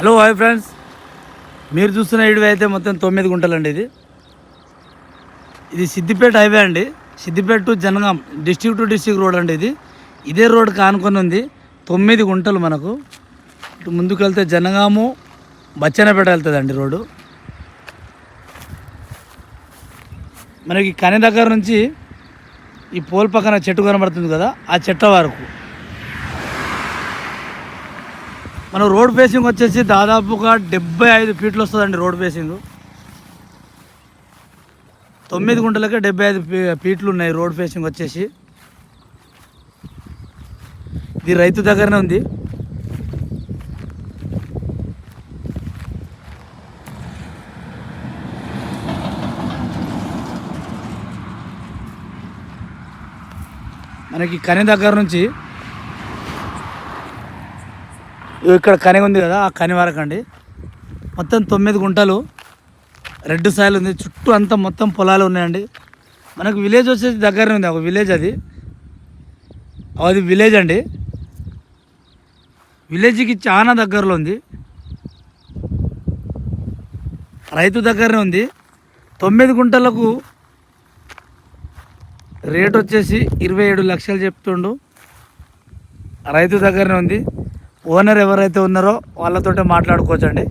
Hello hi friends. మీరు చూస్తున్న ఇడివి అయితే మొత్తం తొమ్మిది గుంటలండి ఇది. ఇది సిద్దిపేట హైవే అండి. Siddipet to Jangaon district to district road అండి ఇది. ఇదే రోడ్ కానుకొని ఉంది. తొమ్మిది గుంటలు మనకు. ఇటు ముందుకు వెళ్తే జనగాము బచ్చనపేట వెళ్తుందండి రోడ్డు. మనకి కని దగ్గర నుంచి ఈ పోల్ పక్కన చెట్టు కనబడుతుంది కదా ఆ చెట్ల వరకు. మన రోడ్ ఫేసింగ్ వచ్చేసి దాదాపుగా డెబ్బై ఐదు ఫీట్లు వస్తుందండి రోడ్ ఫేసింగ్. తొమ్మిది గుంటలకే డెబ్బై ఐదు ఫీట్లు ఉన్నాయి రోడ్ ఫేసింగ్ వచ్చేసి. ఇది రైతు దగ్గరనే ఉంది. మనకి కని దగ్గర నుంచి ఇక్కడ కని ఉంది కదా ఆ కని వరకు అండి. మొత్తం తొమ్మిది గుంటలు రెడ్ సాయిల్ ఉంది. చుట్టూ అంతా మొత్తం పొలాలు ఉన్నాయండి. మనకు విలేజ్ వచ్చేసి దగ్గరనే ఉంది ఒక విలేజ్ అది. అది విలేజ్ అండి. విలేజ్కి చాలా దగ్గరలో ఉంది. రైతు దగ్గరనే ఉంది. తొమ్మిది గుంటలకు రేట్ వచ్చేసి ఇరవై ఏడు లక్షలు చెప్తుండు. రైతు దగ్గరనే ఉంది. ఓనర్ ఎవరైతే ఉన్నారో వాళ్ళతో మాట్లాడుకోవచ్చండి.